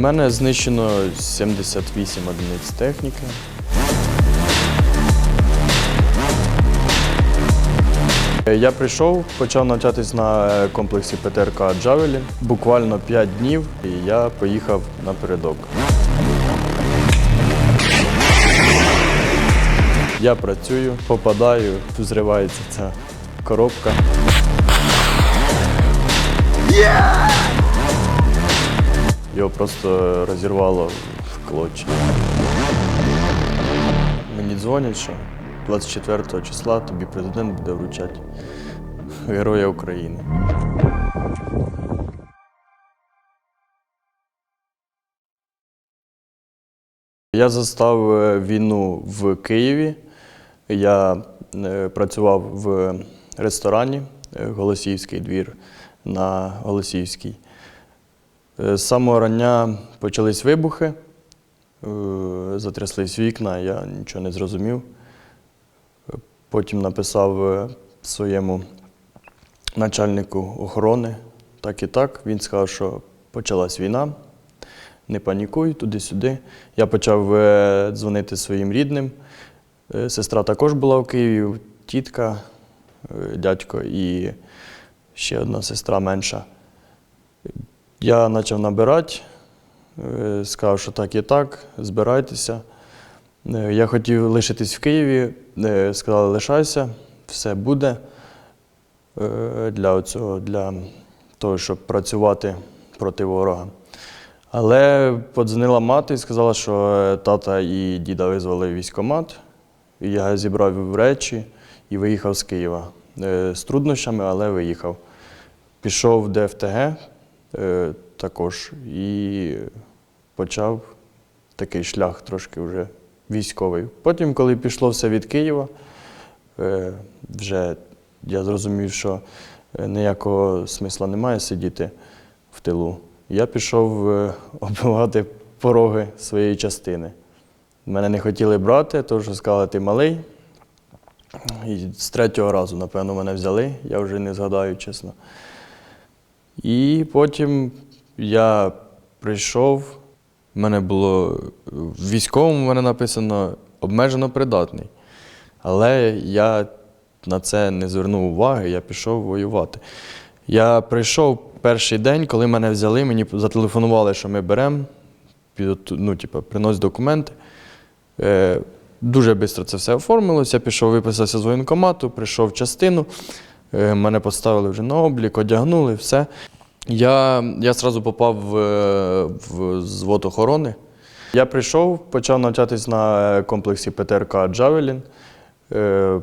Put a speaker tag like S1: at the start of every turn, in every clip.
S1: У мене знищено 78 одиниць техніки. Я прийшов, почав навчатись на комплексі ПТРК Джавелін. Буквально 5 днів і я поїхав напередок. Я працюю, попадаю, зривається ця коробка. Його просто розірвало в клочі. Мені дзвонять, що 24 числа тобі президент буде вручати Героя України. Я застав е, війну в Києві. Я е, працював в ресторані е, Голосіївський двір на Голосіївській. Е, З самого рання почались вибухи, е, затряслись вікна, я нічого не зрозумів. Е, Потім написав своєму начальнику охорони, так і так. Він сказав, що почалась війна, не панікуй, туди-сюди. Я почав дзвонити своїм рідним. Сестра також була в Києві, тітка, дядько і ще одна сестра менша. Я почав набирати, е, сказав, що так і так, збирайтеся. Е, Я хотів лишитись в Києві, е, сказали, лишайся, все буде для, цього, для того, щоб працювати проти ворога. Але подзвонила мати і сказала, що тата і діда визвали військкомат. Я зібрав речі і виїхав з Києва. З труднощами, але виїхав. Пішов в ДФТГ е, також і почав такий шлях трошки вже військовий. Потім, коли пішло все від Києва, е, вже я зрозумів, що е, ніякого смисла немає сидіти в тилу. Я пішов оббивати пороги своєї частини. Мене не хотіли брати, тому що сказали, ти малий. І з третього разу, напевно, мене взяли, я вже не згадаю, чесно. І потім я прийшов, в мене було в військовому мене написано обмежено придатний. Але я на це не звернув уваги, я пішов воювати. Я прийшов перший день, коли мене взяли, мені зателефонували, що ми беремо, ну, типу, принось документи. Е, дуже швидко це все оформилося. Я пішов, виписався з воєнкомату, прийшов в частину, мене поставили вже на облік, одягнули, все. Я, я одразу попав в, е, в звод охорони. Я прийшов, почав навчатись на комплексі ПТРК Джавелін. Е,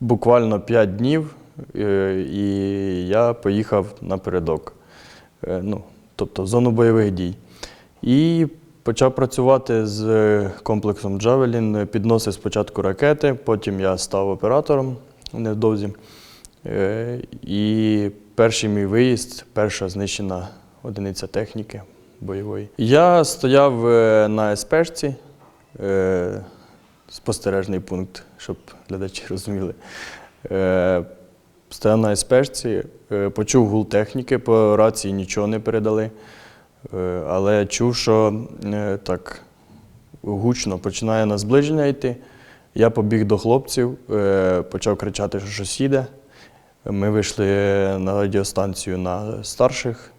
S1: буквально 5 днів, е, і я поїхав напередок, е, ну, тобто в зону бойових дій. І почав працювати з е, комплексом Джавелін. Підносив спочатку ракети, потім я став оператором невдовзі. Е, І перший мій виїзд, перша знищена одиниця техніки бойової. Я стояв е, на СПшці, е, спостережний пункт, щоб глядачі розуміли. Стояв на СПшці, е, почув гул техніки, по рації нічого не передали. Але чув, що так гучно починає на зближення йти. Я побіг до хлопців, почав кричати, що щось їде. Ми вийшли на радіостанцію на старших.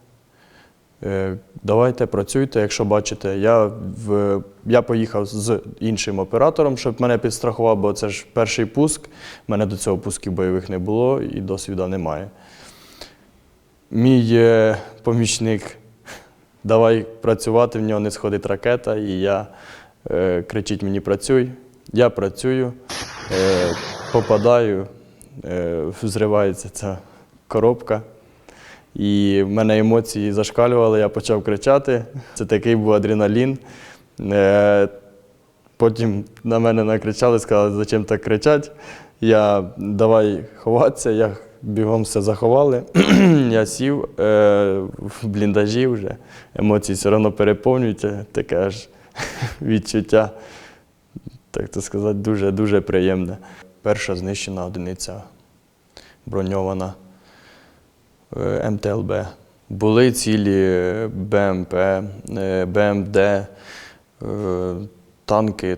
S1: Е, Давайте працюйте, якщо бачите. Я, в, я поїхав з іншим оператором, щоб мене підстрахував, бо це ж перший пуск. У мене до цього пусків бойових не було і досвіду немає. Мій е, помічник, давай працювати, в нього не сходить ракета, і я е, кричить мені працюй. Я працюю, попадаю, зривається ця коробка. І в мене емоції зашкалювали, я почав кричати. Це такий був адреналін. Е, Потім на мене накричали, сказали, зачем так кричать. Я давай ховатися, я бігом все заховали. я сів е, в бліндажі вже. Емоції все одно переповнюються, таке аж відчуття, так то сказати, дуже-дуже приємне. Перша знищена одиниця броньована. е, МТЛБ Були цілі БМП, е, БМД, е, танки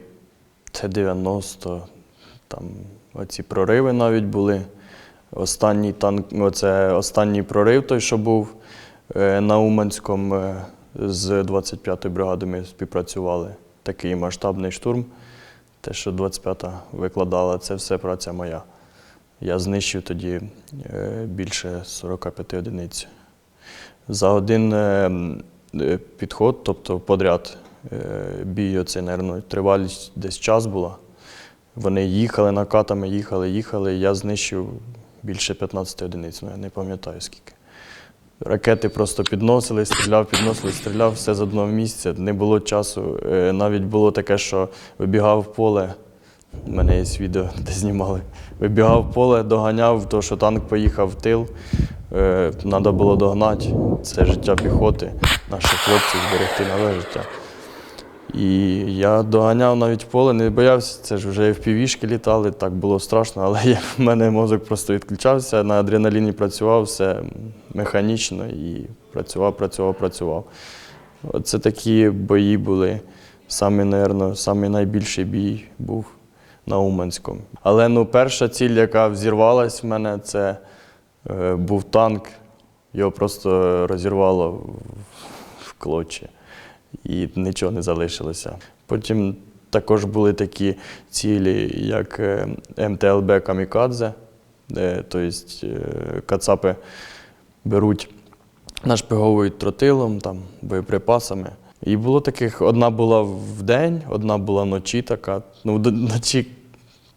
S1: Т-90, там оці прориви навіть були. Останній танк, оце останній прорив, той, що був на Уманському з 25-ї бригади ми співпрацювали. Такий масштабний штурм. Те, що 25-та викладала, це все праця моя. Я знищив тоді е, більше 45 одиниць. За один е, е, підход, тобто подряд, бій, оцей, мабуть, тривалість десь час була. Вони їхали накатами, їхали, їхали. Я знищив більше 15 одиниць, ну я не пам'ятаю скільки. Ракети просто підносили, стріляв, підносили, стріляв, все з одного місця. Не було часу. Е, Навіть було таке, що вибігав в поле. У мене є відео, де знімали. Вибігав в поле, доганяв, то що танк поїхав в тил. Треба було догнати. Це життя піхоти, наших хлопців зберегти нове життя. І я доганяв навіть поле, не боявся, це ж вже впівішки літали, так було страшно, але я, в мене мозок просто відключався, на адреналіні працював, все механічно і працював, працював, працював. Оце такі бої були. Самий, напевно, самий найбільший бій був на Уманському. Але ну, перша ціль, яка взірвалась в мене, це е, був танк. Його просто розірвало в, в клочі і нічого не залишилося. Потім також були такі цілі, як е, МТЛБ Камікадзе, де тобто, е, кацапи беруть, нашпиговують тротилом, там, боєприпасами. І було таких: одна була в день, одна була вночі така. Ну, вночі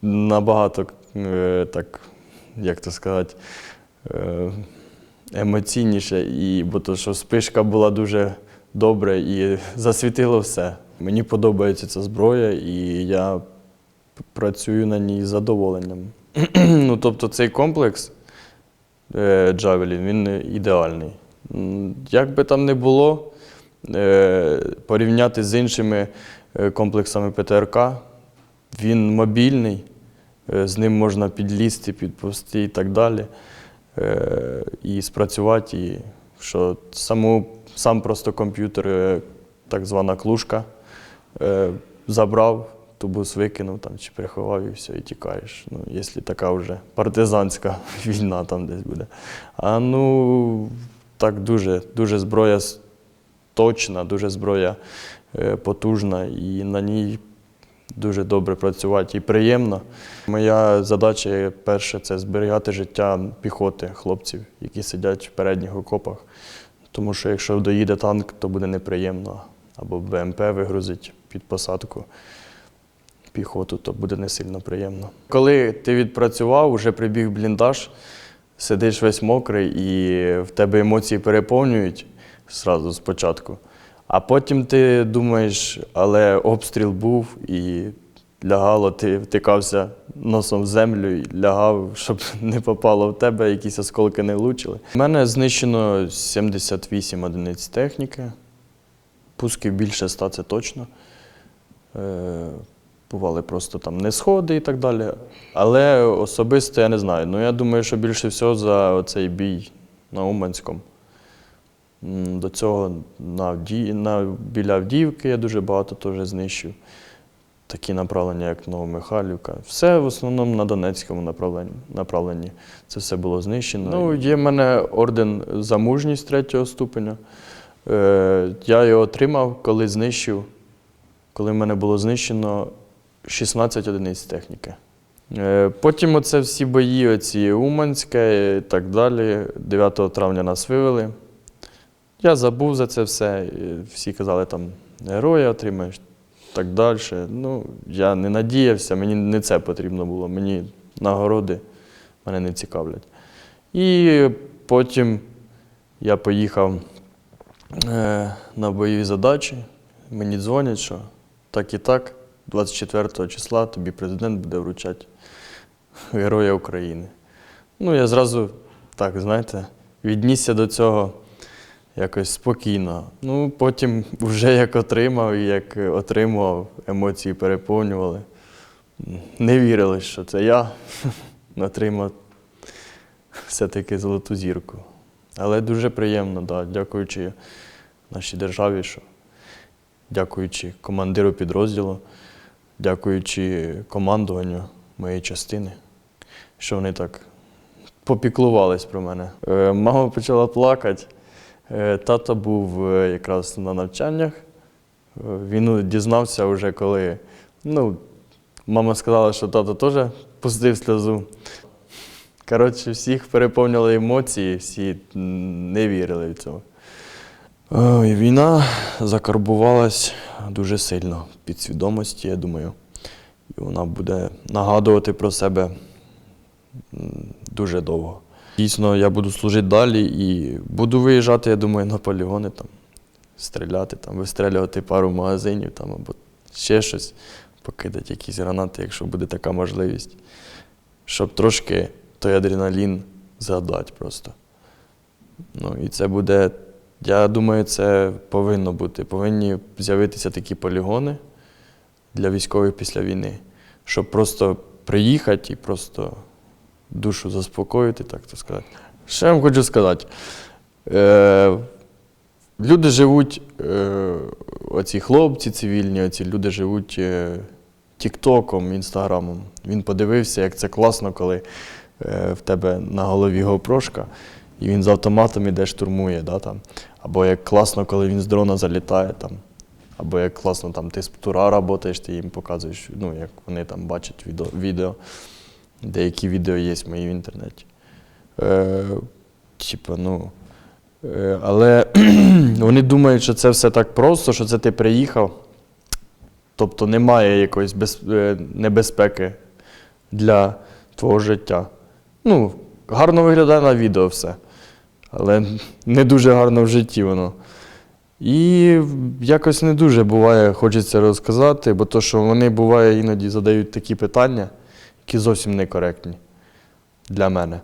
S1: набагато е, так, як то сказати, емоційніше, і, бо то, що спишка була дуже добре і засвітило все. Мені подобається ця зброя, і я працюю на ній з задоволенням. ну, тобто цей комплекс е, Javelin, він ідеальний. Як би там не було, е, порівняти з іншими е, комплексами ПТРК, він мобільний, е, з ним можна підлізти, підповзти і так далі. Е, І спрацювати, і що саму, сам просто комп'ютер, е, так звана клушка, е, забрав, тубус викинув там, чи приховав і все, і тікаєш. Ну, якщо така вже партизанська війна там десь буде. А ну, так дуже, дуже зброя точна, дуже зброя е, потужна, і на ній дуже добре працювати і приємно. Моя задача є, перше це зберігати життя піхоти, хлопців, які сидять в передніх окопах. Тому що якщо доїде танк, то буде неприємно. Або БМП вигрузить під посадку піхоту, то буде не сильно приємно. Коли ти відпрацював, вже прибіг бліндаж, сидиш весь мокрий і в тебе емоції переповнюють зразу спочатку. А потім ти думаєш, але обстріл був і лягало, ти втикався носом в землю і лягав, щоб не попало в тебе, якісь осколки не влучили. У мене знищено 78 одиниць техніки. Пусків більше 100 це точно. Е, бували просто там не сходи і так далі. Але особисто я не знаю. Ну я думаю, що більше всього за цей бій на Уманському. До цього на, на... біля Авдіївки я дуже багато теж знищив. Такі направлення, як Новомихайлівка. Все в основному на Донецькому направленні. Це все було знищено. Ну, є в мене орден за мужність третього ступеня. Е, я його отримав, коли знищив, коли в мене було знищено 16 одиниць техніки. Е, Потім оце всі бої, оці Уманське і так далі. 9 травня нас вивели. Я забув за це все. Всі казали, там героя отримаєш, так далі. Ну, я не надіявся, мені не це потрібно було. Мені нагороди мене не цікавлять. І потім я поїхав е, на бойові задачі. Мені дзвонять, що так і так, 24 числа тобі президент буде вручати Героя України. Ну, я зразу, так, знаєте, віднісся до цього якось спокійно. Ну, потім вже як отримав як отримував, емоції переповнювали. Не вірили, що це я отримав все-таки золоту зірку. Але дуже приємно, да, дякуючи нашій державі, що дякуючи командиру підрозділу, дякуючи командуванню моєї частини, що вони так попіклувались про мене. Е, Мама почала плакати. Е, Тато був е, якраз на навчаннях. Е, Він дізнався вже коли. Ну, мама сказала, що тато теж пустив сльозу. Коротше, всіх переповнювали емоції, всі не вірили в цього. Ой, війна закарбувалась дуже сильно в підсвідомості, я думаю. І вона буде нагадувати про себе дуже довго. Дійсно, я буду служити далі і буду виїжджати, я думаю, на полігони там, стріляти, там, вистрілювати пару магазинів там, або ще щось, покидати якісь гранати, якщо буде така можливість. Щоб трошки той адреналін згадати просто. Ну, і це буде, я думаю, це повинно бути. Повинні з'явитися такі полігони для військових після війни, щоб просто приїхати і просто душу заспокоїти, так то сказати. Що я вам хочу сказати? Е, люди живуть, е, оці хлопці цивільні, оці люди живуть е, Тіктоком, Інстаграмом. Він подивився, як це класно, коли е, в тебе на голові гопрошка, і він з автоматом іде штурмує. Да, там. Або як класно, коли він з дрона залітає. Там. Або як класно, там, ти з птура працюєш, ти їм показуєш, ну, як вони там бачать відео. Деякі відео є мої в інтернеті. Е, типа, ну, е, але вони думають, що це все так просто, що це ти приїхав. Тобто немає якоїсь без, е, небезпеки для твого життя. Ну, гарно виглядає на відео все, але не дуже гарно в житті воно. І якось не дуже буває, хочеться розказати, бо то, що вони буває іноді задають такі питання, які зовсім некоректні для мене.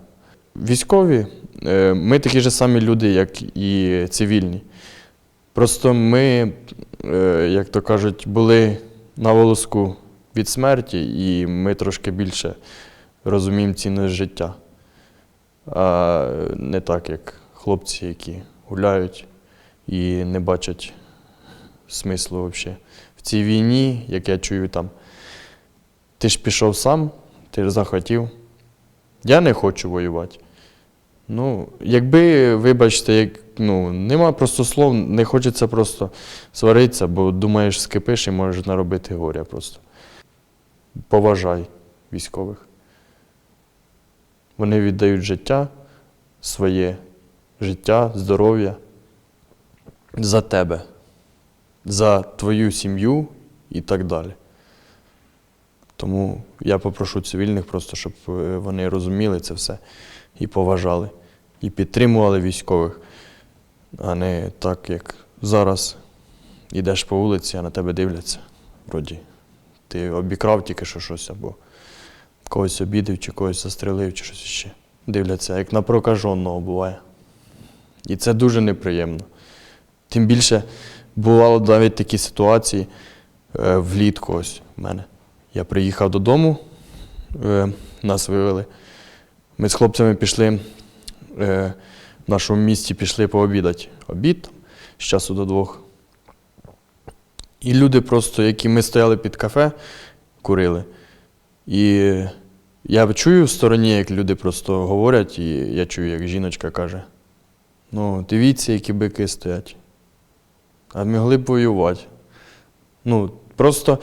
S1: Військові, е, ми такі ж самі люди, як і цивільні. Просто ми, е, як то кажуть, були на волоску від смерті, і ми трошки більше розуміємо цінність життя. А не так, як хлопці, які гуляють і не бачать смислу взагалі. В цій війні, як я чую там, ти ж пішов сам, ти ж захотів. Я не хочу воювати. Ну, якби, вибачте, як, ну, нема просто слов, не хочеться просто сваритися, бо думаєш, скипиш і можеш наробити горя просто. Поважай військових. Вони віддають життя, своє життя, здоров'я за тебе, за твою сім'ю і так далі. Тому я попрошу цивільних просто, щоб е, вони розуміли це все і поважали, і підтримували військових, а не так, як зараз йдеш по вулиці, а на тебе дивляться. Вроді, ти обікрав тільки що щось, або когось обідав, чи когось застрелив, чи щось ще. Дивляться, як на прокаженого буває. І це дуже неприємно. Тим більше бувало навіть такі ситуації е, влітку ось в мене. Я приїхав додому, е, нас вивели. Ми з хлопцями пішли е, в нашому місті пішли пообідати. Обід з часу до двох. І люди просто, які ми стояли під кафе, курили. І я чую в стороні, як люди просто говорять, і я чую, як жіночка каже: ну, дивіться, які бики стоять. А могли б воювати. Ну, просто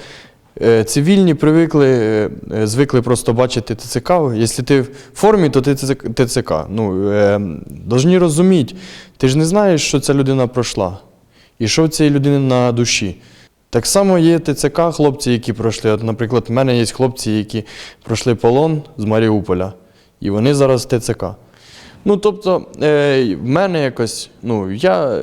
S1: цивільні привикли, е, е, звикли просто бачити ТЦК. Якщо ти в формі, то ти ТЦК. Ну, е, должні розуміти, ти ж не знаєш, що ця людина пройшла. І що в цієї людини на душі. Так само є ТЦК, хлопці, які пройшли. От, наприклад, в мене є хлопці, які пройшли полон з Маріуполя, і вони зараз ТЦК. Ну, тобто, е, в мене якось, ну, я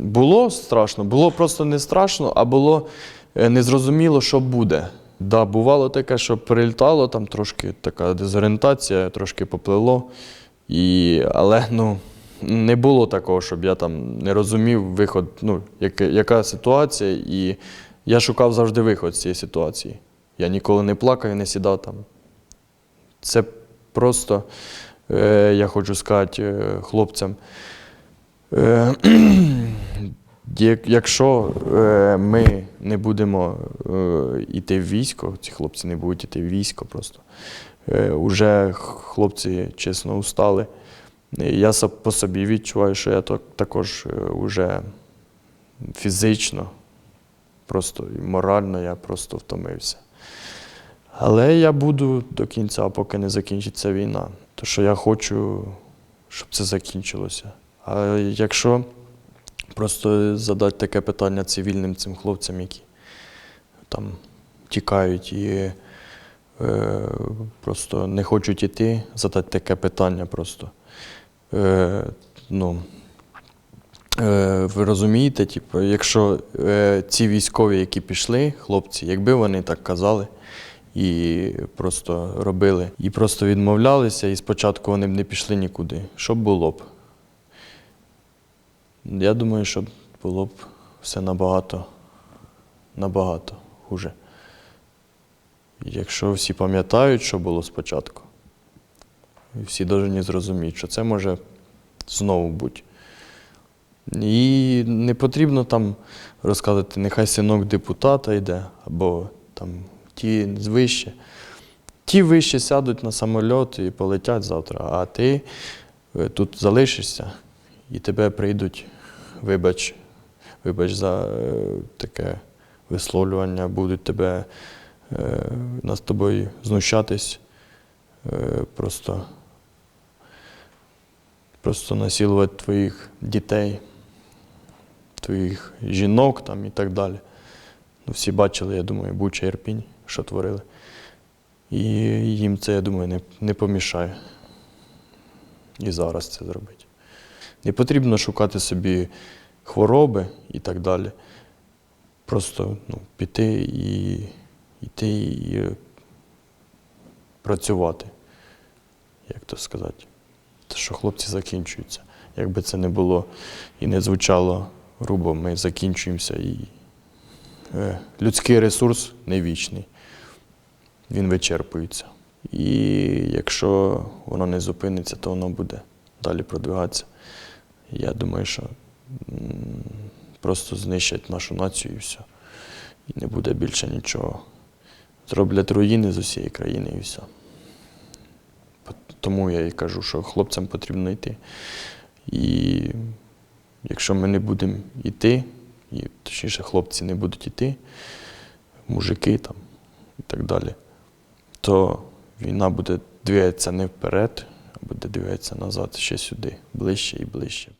S1: було страшно, було просто не страшно, а було е, незрозуміло, що буде. Да, бувало таке, що прилітало, там трошки така дезорієнтація, трошки поплило. І, але ну, не було такого, щоб я там не розумів виход, ну, яка, яка ситуація, і я шукав завжди виход з цієї ситуації. Я ніколи не плакав і не сідав там. Це просто е, я хочу сказати е, хлопцям, е, якщо е, ми не будемо е, йти в військо, ці хлопці не будуть йти в військо просто. Е, Уже хлопці чесно устали. Я по собі відчуваю, що я так- також уже фізично, просто і морально я просто втомився. Але я буду до кінця, поки не закінчиться війна. То що я хочу, щоб це закінчилося. А якщо просто задати таке питання цивільним цим хлопцям, які там тікають і е, просто не хочуть іти, задати таке питання просто. Е, ну, Е, Ви розумієте, типу, якщо е, ці військові, які пішли, хлопці, якби вони так казали і просто робили, і просто відмовлялися, і спочатку вони б не пішли нікуди, що було б? Я думаю, що було б все набагато, набагато хуже. Якщо всі пам'ятають, що було спочатку, всі повинні зрозуміти, що це може знову бути. І не потрібно там розказувати, нехай синок депутата йде, або там ті вище. Ті вище сядуть на самоліт і полетять завтра, а ти е, тут залишишся і тебе прийдуть, вибач, вибач за е, таке висловлювання, будуть тебе е, над тобою знущатись, е, просто, просто насилувати твоїх дітей твоїх жінок там і так далі. Ну, всі бачили, я думаю, Буча Ірпінь, що творили. І їм це, я думаю, не, не помішає. І зараз це зробити. Не потрібно шукати собі хвороби і так далі. Просто ну, піти і йти і працювати, як то сказати. Те, що хлопці закінчуються. Якби це не було і не звучало грубо, ми закінчуємося і е, людський ресурс не вічний. Він вичерпується. І якщо воно не зупиниться, то воно буде далі продвигатися. Я думаю, що просто знищать нашу націю і все. І не буде більше нічого. Зроблять руїни з усієї країни і все. Тому я і кажу, що хлопцям потрібно йти. І якщо ми не будемо йти, і точніше хлопці не будуть йти, мужики там і так далі, то війна буде двигатися не вперед, а буде двигатися назад ще сюди, ближче і ближче.